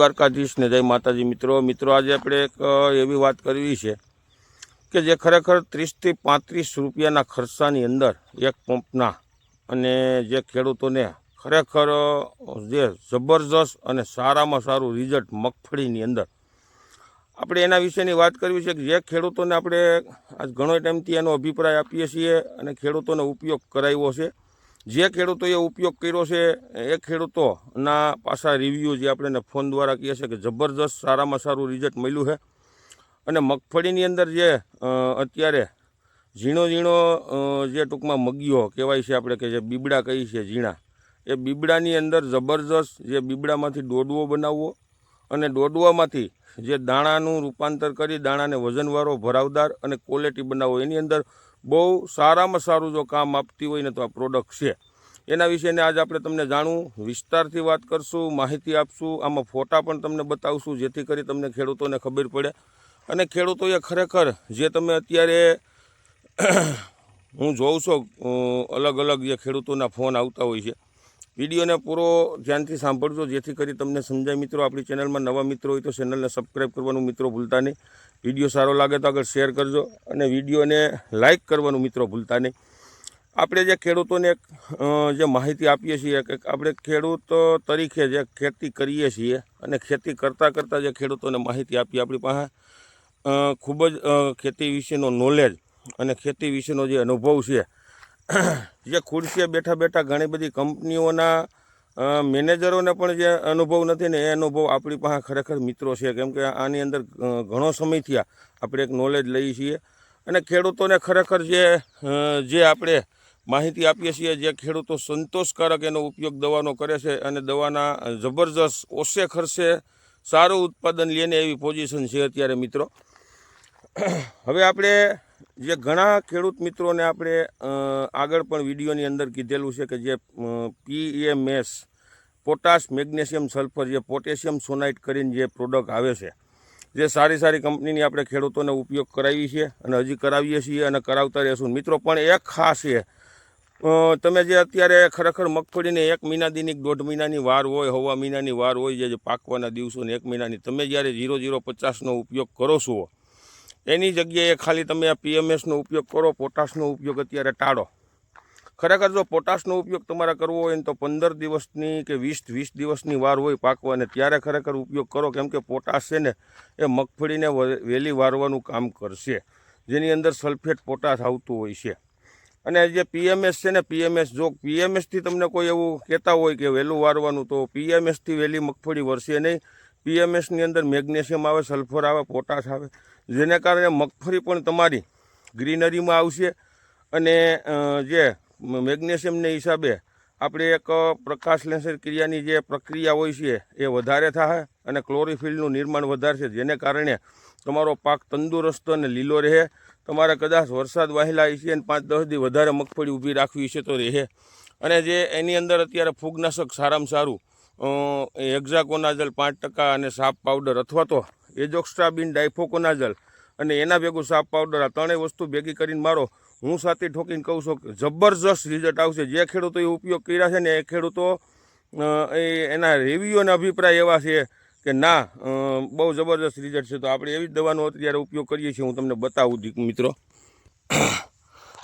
દ્વારકાધીશ ને જય માતાજી મિત્રો. મિત્રો, આજે આપણે એક એવી વાત કરવી છે કે જે ખરેખર ત્રીસથી પાંત્રીસ રૂપિયાના ખર્ચાની અંદર એક પંપના અને જે ખેડૂતોને ખરેખર જે જબરજસ્ત અને સારામાં સારું રિઝલ્ટ મગફળીની અંદર. આપણે એના વિશેની વાત કરવી છે કે જે ખેડૂતોને આપણે આજ ઘણો ટાઈમથી એનો અભિપ્રાય આપીએ છીએ અને ખેડૂતોને ઉપયોગ કરાવ્યો છે. જે ખેડૂતોએ ઉપયોગ કર્યો છે, એ ખેડૂતોના પાછા રિવ્યૂ જે આપણે ફોન દ્વારા કહીએ છીએ કે જબરજસ્ત સારામાં સારું રિઝલ્ટ મળ્યું છે. અને મગફળીની અંદર જે અત્યારે ઝીણો ઝીણો જે ટૂંકમાં મગીઓ કહેવાય છે આપણે કે જે બીબડા કહીએ છીએ ઝીણા, એ બીબડાની અંદર જબરજસ્ત જે બીબડામાંથી દોડવો બનાવવો અને દોડવામાંથી જે દાણાનું રૂપાંતર કરી દાણાને વજનવાળો, ભરાવદાર અને ક્વોલિટી બનાવો, એની અંદર બહુ સારામાં સારું જો કામ આપતી હોય ને તો આ પ્રોડક્ટ છે. એના વિશેને આજે આપણે તમને જાણવું વિસ્તારથી વાત કરશું, માહિતી આપશું, આમાં ફોટા પણ તમને બતાવશું, જેથી કરી તમને ખેડૂતોને ખબર પડે. અને ખેડૂતોએ ખરેખર જે તમે અત્યારે હું જોઉં છું અલગ અલગ જે ખેડૂતોના ફોન આવતા હોય છે વિડીયોને પૂરો ધ્યાનથી સાંભળજો, જેથી કરી તમને સમજાય. મિત્રો, આપણી ચેનલમાં નવા મિત્રો હોય તો ચેનલને સબસ્ક્રાઈબ કરવાનું મિત્રો ભૂલતા નહીં. વીડિયો સારો લાગે તો આગળ શેર કરજો અને વિડીયોને લાઇક કરવાનું મિત્રો ભૂલતા નહીં. આપણે જે ખેડૂતોને એક જે માહિતી આપીએ છીએ કે આપણે ખેડૂત તરીકે જે ખેતી કરીએ છીએ અને ખેતી કરતાં કરતાં જે ખેડૂતોને માહિતી આપીએ, આપણી પાસે ખૂબ જ ખેતી વિશેનો નોલેજ અને ખેતી વિશેનો જે અનુભવ છે જે ખુરશીએ બેઠા બેઠા ઘણી બધી કંપનીઓના મેનેજરોને પણ જે અનુભવ નથી ને એ અનુભવ આપણી પાસે ખરેખર મિત્રો છે. કેમ કે આની અંદર ઘણો સમય થયા આપણે એક નોલેજ લઈએ છીએ. અને ખેડૂતોને ખરેખર જે જે આપણે માહિતી આપીએ છીએ, જે ખેડૂતો સંતોષકારક એનો ઉપયોગ દવાનો કરે છે અને દવાના જબરજસ્ત ઓછે ખર્ચે સારું ઉત્પાદન લઈને એવી પોઝિશન છે અત્યારે મિત્રો. હવે આપણે જે ઘણા ખેડૂત મિત્રોને આપણે આગળ પણ વિડીયોની અંદર કીધેલું છે કે જે પીએમએસ પોટાશ મેગ્નેશિયમ સલ્ફર જે પોટેશિયમ સોનાઇટ કરીને જે પ્રોડક્ટ આવે છે, જે સારી સારી કંપનીની આપણે ખેડૂતોને ઉપયોગ કરાવી છે અને હજી કરાવીએ છીએ અને કરાવતા રહેશું. મિત્રો, પણ એક ખાસ છે તમે જે અત્યારે ખરેખર મગફળીને એક મહિના દીની દોઢ મહિનાની વાર હોય, હવા મહિનાની વાર હોય, જે- પાકવાના દિવસો ને એક મહિનાની, તમે જ્યારે ઝીરો ઝીરો પચાસનો ઉપયોગ કરો છો એની જગ્યાએ ખાલી તમે આ પીએમએસનો ઉપયોગ કરો પોટાશનો ઉપયોગ અત્યારે ટાળો. ખરેખર જો પોટાશનો ઉપયોગ તમારે કરવો હોય ને તો પંદર દિવસની કે વીસ વીસ દિવસની વાર હોય પાકવાને ત્યારે ખરેખર ઉપયોગ કરો, કેમ કે પોટાશ છે ને એ મગફળીને વહેલી વારવાનું કામ કરશે. જેની અંદર સલ્ફેટ પોટાશ આવતું હોય છે. અને જે પીએમએસ છે ને પીએમએસ જો પીએમએસથી તમને કોઈ એવું કહેતા હોય કે વહેલું વારવાનું, તો પીએમએસથી વહેલી મગફળી વરસે નહીં. પીએમએસની અંદર મેગ્નેશિયમ આવે, સલ્ફર આવે, પોટાશ આવે. જેને કારણે મગફળી પણ તમારી ગ્રીનરીમાં આવશે અને જે મેગ્નેશિયમને હિસાબે આપણે એક પ્રકાશ લેન્સર ક્રિયાની જે પ્રક્રિયા હોય છે, એ વધારે થાય અને ક્લોરોફિલનું નિર્માણ વધારશે. જેને કારણે તમારો પાક તંદુરસ્ત અને લીલો રહે. તમારે કદાચ વરસાદ વહેલા છે અને પાંચ દસ દી વધારે મગફળી ઊભી રાખવી છે તો રહે. અને જે એની અંદર અત્યારે ફૂગનાશક સારામાં સારું એક્ઝાકોનાઝલ પાંચ ટકા અને સાપ પાવડર અથવા તો એજોક્સ્ટ્રાબિન ડાયફોકોનાઝલ અને એના ભેગું સાપ પાવડર આ ત્રણેય વસ્તુ ભેગી કરીને મારો, હું સાથે ઠોકીને કહું છું કે જબરજસ્ત રિઝલ્ટ આવશે. જે ખેડૂતોએ ઉપયોગ કર્યા છે ને એ ખેડૂતો એ એના રિવ્યુ અને અભિપ્રાય એવા છે કે ના બહુ જબરજસ્ત રિઝલ્ટ છે. તો આપણે એવી જ દવાનો અત્યારે ઉપયોગ કરીએ છીએ. હું તમને બતાવું મિત્રો.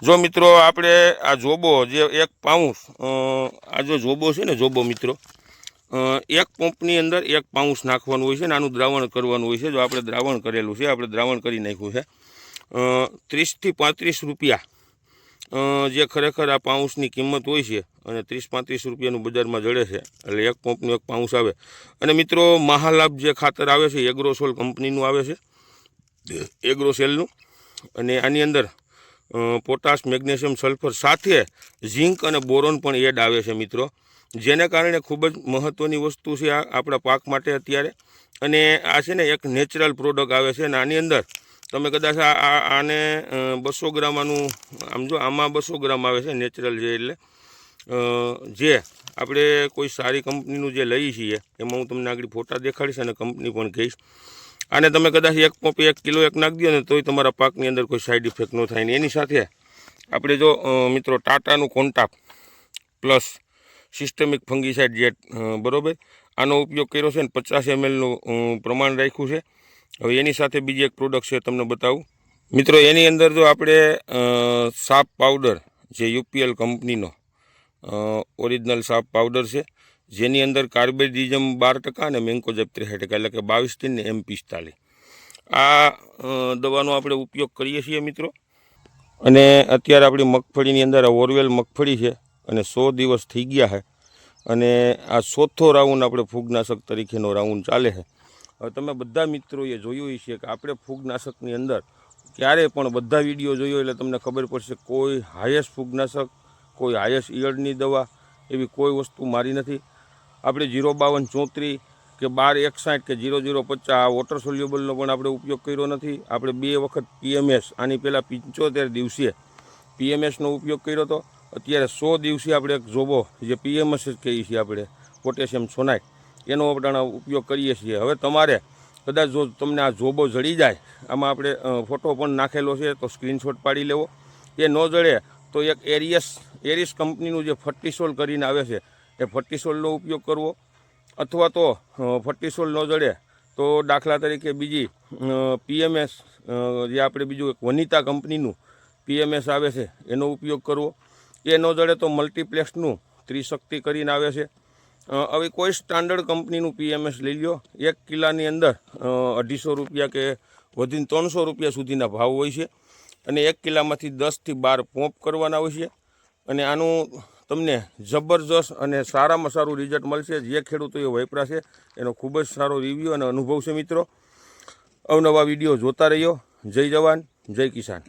જો મિત્રો, આપણે આ જોબો, જે એક પાઉસ આ જો જોબો છે ને જોબો મિત્રો એક પંપની અંદર એક પાઉસ નાખવાનું હોય છે ને આનું દ્રાવણ કરવાનું હોય છે. જો આપણે દ્રાવણ કરેલું છે, આપણે દ્રાવણ કરી નાખ્યું છે. ત્રીસથી પાંત્રીસ રૂપિયા જે ખરેખર આ પાઉસની કિંમત હોય છે અને ત્રીસ પાંત્રીસ રૂપિયાનું બજારમાં જડે છે. એટલે એક પંપનું એક પાઉસ આવે. અને મિત્રો, મહાલાભ જે ખાતર આવે છે એગ્રોસોલ કંપનીનું આવે છે. એગ્રોસેલનું. અને આની અંદર પોટાશ મેગ્નેશિયમ સલ્ફર સાથે ઝીંક અને બોરોન પણ એડ આવે છે મિત્રો. જેને કારણે ખૂબ જ મહત્ત્વની વસ્તુ છે આ આપણા પાક માટે અત્યારે. અને આ છે ને એક નેચરલ પ્રોડક્ટ આવે છે અને આની અંદર તમે કદાચ આ આને બસો ગ્રામ આનું આમ જો આમાં બસો ગ્રામ આવે છે નેચરલ જે એટલે જે આપણે કોઈ સારી કંપનીનું જે લઈએ છીએ, એમાં હું તમને આગળ ફોટા દેખાડીશ અને કંપની પણ કહીશ. આને તમે કદાચ એક પંપ એક કિલો એક નાખી દો ને તોય તમારા પાકની અંદર કોઈ સાઈડ ઇફેક્ટ ન થાય ને. એની સાથે આપણે જો મિત્રો ટાટાનું કોન્ટાપ પ્લસ સિસ્ટમિક ફંગીસાઇડ જે બરાબર? આનો ઉપયોગ કર્યો છે ને પચાસ એમએલનું પ્રમાણ રાખ્યું છે. હવે એની સાથે બીજી એક પ્રોડક્ટ છે, તમને બતાવું. મિત્રો, એની અંદર જો આપણે સાપ પાવડર જે યુપીએલ કંપનીનો ઓરિજિનલ સાપ પાવડર છે, જેની અંદર કાર્બેડિઝમ બાર ટકા અને મેન્કોજેબ ત્રેસઠ ટકા, એટલે કે બાવીસ તીન એમ પિસ્તાલીસ. આ દવાનો આપણે ઉપયોગ કરીએ છીએ મિત્રો. અને અત્યારે આપણી મગફળીની અંદર આ ઓરવેલ મગફળી છે. અને સો દિવસ થઈ ગયા છે અને આ ચોથો રાઉન્ડ આપણે ફૂગનાશક તરીકેનો રાઉન્ડ ચાલે છે હવે તમે બધા મિત્રોએ જોયું છે કે આપણે ફૂગનાશકની અંદર ક્યારે પણ બધા વીડિયો જોયો એટલે તમને ખબર પડશે કોઈ હાયેસ્ટ ફૂગનાશક, કોઈ હાયેસ્ટ ઈયળની દવા એવી કોઈ વસ્તુ મારી નથી. આપણે જીરો બાવન ચોત્રીસ કે બાર એકસાઠ કે જીરો જીરો પચાસ આ વોટર સોલ્યુબલનો પણ આપણે ઉપયોગ કર્યો નથી. આપણે બે વખત પીએમએસ આની પહેલાં પંચોતેર દિવસે પીએમએસનો ઉપયોગ કર્યો હતો. અત્યારે સો દિવસે આપણે એક જોબો જે પીએમએસ જ કહીએ છીએ આપણે, પોટેશિયમ સોનાઇટ એનો આપણે ઉપયોગ કરીએ છીએ. હવે તમારે કદાચ જો તમને આ જોબો જડી જાય, આમાં આપણે ફોટો પણ નાખેલો છે, તો સ્ક્રીનશોટ પાડી લેવો. એ ન જડે તો એક એરિયસ એરિસ કંપનીનું જે ફર્ટિસોલ કરીને આવે છે, એ ફર્ટિસોલનો ઉપયોગ કરવો. અથવા તો ફર્ટિસોલ ન જડે તો દાખલા તરીકે બીજી પીએમએસ જે આપણે બીજું એક વનિતા કંપનીનું પીએમએસ આવે છે, એનો ઉપયોગ કરવો. એ ન જડે તો મલ્ટીપ્લેક્સનું ત્રિશક્તિ કરીને આવે છે. હવે કોઈ સ્ટાન્ડર્ડ કંપનીનું પીએમએસ લઈ લ્યો. એક કિલ્લાની અંદર અઢીસો રૂપિયા કે વધીને ત્રણસો રૂપિયા સુધીના ભાવ હોય છે. અને એક કિલ્લામાંથી દસથી બાર પોંપ કરવાના હોય છે. અને આનું તમને જબરજસ્ત અને સારામાં સારું રિઝલ્ટ મળશે. જે ખેડૂતો એ વપરાશે એનો ખૂબ જ સારો રિવ્યૂ અને અનુભવ છે મિત્રો. અવનવા વીડિયો જોતા રહ્યો જય જવાન, જય કિસાન.